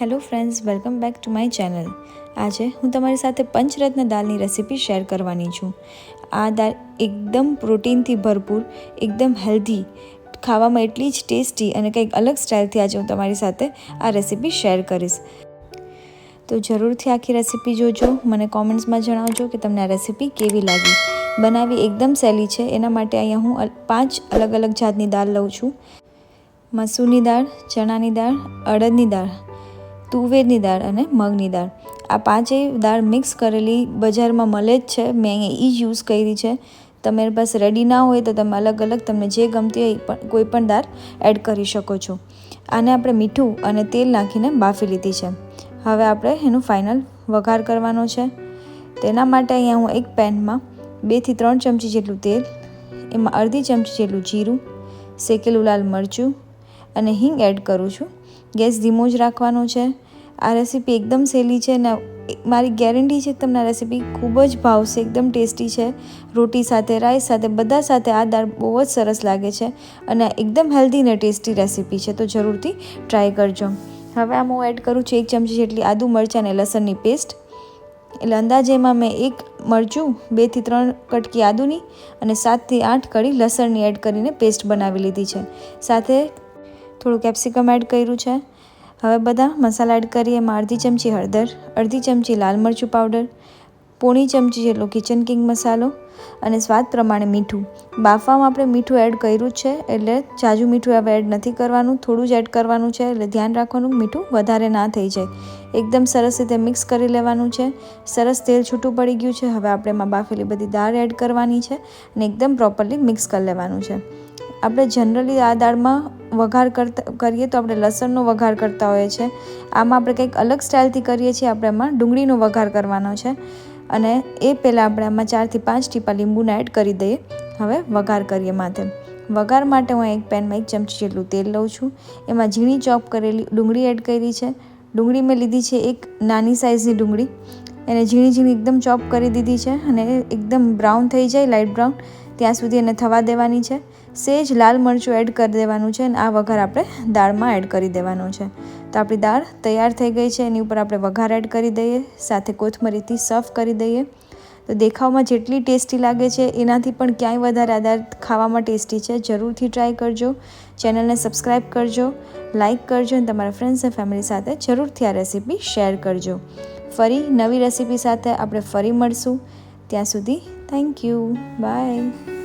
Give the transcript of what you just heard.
Hello friends, welcome back to my channel. આજે હું તમારી સાથે પંચરત્ન દાળની રેસીપી શેર કરવાની છું. આ દાળ એકદમ પ્રોટીનથી ભરપૂર, એકદમ હેલ્ધી, ખાવામાં એટલી જ ટેસ્ટી અને કંઈક અલગ સ્ટાઇલથી આજે હું તમારી સાથે આ રેસીપી શેર કરીશ. તો જરૂરથી આખી રેસીપી જોજો. મને કોમેન્ટ્સમાં જણાવજો કે તમને આ રેસીપી કેવી લાગી. બનાવવી એકદમ સહેલી છે. એના માટે અહીંયા હું પાંચ અલગ અલગ જાતની દાળ લઉં છું. મસૂરની દાળ, ચણાની દાળ, અડદની દાળ. તુવેરની દાળ અને મગની દાળ. આ પાંચેય દાળ મિક્સ કરેલી બજારમાં મળે જ છે. મેં અહીંયા એ જ યુઝ કરી છે. તમારી પાસે રેડી ના હોય તો તમે અલગ અલગ તમને જે ગમતી હોય પણ કોઈ પણ દાળ એડ કરી શકો છો. આને આપણે મીઠું અને તેલ નાખીને બાફી લીધી છે. હવે આપણે એનું ફાઇનલ વઘાર કરવાનો છે. તેના માટે અહીંયા હું એક પેનમાં બેથી ત્રણ ચમચી જેટલું તેલ, એમાં અડધી ચમચી જેટલું જીરું, શેકેલું લાલ મરચું અને હિંગ એડ કરું છું. ગેસ ધીમો જ રાખવાનો છે. આ રેસીપી એકદમ સહેલી છે અને મારી ગેરંટી છે તમને આ રેસીપી ખૂબ જ ભાવશે, એકદમ ટેસ્ટી છે. રોટી સાથે, રાઈસ સાથે, બધા સાથે આ દાળ બહુ જ સરસ લાગે છે અને એકદમ હેલ્ધી ને ટેસ્ટી રેસીપી છે. તો જરૂરથી ટ્રાય કરજો. હવે આમાં હું એડ કરું છું એક ચમચી જેટલી આદુ મરચાં અને લસણની પેસ્ટ. એટલે અંદાજે એમાં મેં એક મરચું બેથી ત્રણ કટકી આદુની અને સાતથી આઠ કળી લસણની એડ કરીને પેસ્ટ બનાવી લીધી છે. સાથે થોડું કેપ્સિકમ એડ કર્યું છે. હવે બધા મસાલા એડ કરીએ. એમાં અડધી ચમચી હળદર, અડધી ચમચી લાલ મરચું પાવડર, પોણી ચમચી જેટલો કિચન કિંગ મસાલો અને સ્વાદ પ્રમાણે મીઠું. બાફવામાં આપણે મીઠું એડ કર્યું છે એટલે જાજુ મીઠું હવે એડ નથી કરવાનું. થોડું જ એડ કરવાનું છે એટલે ધ્યાન રાખવાનું મીઠું વધારે ના થઈ જાય. એકદમ સરસ રીતે મિક્સ કરી લેવાનું છે. સરસ તેલ છૂટું પડી ગયું છે. હવે આપણે એમાં બાફેલી બધી દાળ એડ કરવાની છે અને એકદમ પ્રોપરલી મિક્સ કરી લેવાનું છે. આપણે જનરલી આ દાળમાં વઘાર કરતા, કરીએ તો આપણે લસણનો વઘાર કરતા હોઈએ છીએ. આમાં આપણે કંઈક અલગ સ્ટાઇલથી કરીએ છીએ, આપણે આમાં ડુંગળીનો વઘાર કરવાનો છે. અને એ પહેલાં આપણે આમાં ચારથી પાંચ ટીપા લીંબુના એડ કરી દઈએ. હવે વઘાર કરીએ માથે. વઘાર માટે હું એક પેનમાં એક ચમચી જેટલું તેલ લઉં છું. એમાં ઝીણી ચોપ કરેલી ડુંગળી એડ કરી છે. ડુંગળી મેં લીધી છે એક નાની સાઇઝની ડુંગળી. એને ઝીણી ઝીણી એકદમ ચોપ કરી દીધી છે અને એકદમ બ્રાઉન થઈ જાય લાઇટ બ્રાઉન ત્યાં સુધી એને થવા દેવાની છે. સેજ લાલ મરચું એડ કરી દેવાનું છે અને આ વઘાર આપણે દાળમાં એડ કરી દેવાનો છે. તો આપણી દાળ તૈયાર થઈ ગઈ છે. એની ઉપર આપણે વઘાર એડ કરી દઈએ. સાથે કોથમરીથી સર્વ કરી દઈએ. તો દેખાવમાં જેટલી ટેસ્ટી લાગે છે, એનાથી પણ ક્યાંય વધારે આધાર ખાવામાં ટેસ્ટી છે. જરૂરથી ટ્રાય કરજો. ચેનલને સબસ્ક્રાઈબ કરજો, લાઇક કરજો અને તમારા ફ્રેન્ડ્સ અને ફેમિલી સાથે જરૂરથી આ રેસીપી શેર કરજો. ફરી નવી રેસીપી સાથે આપણે ફરી મળશું. ત્યાં સુધી થેન્ક યુ બાય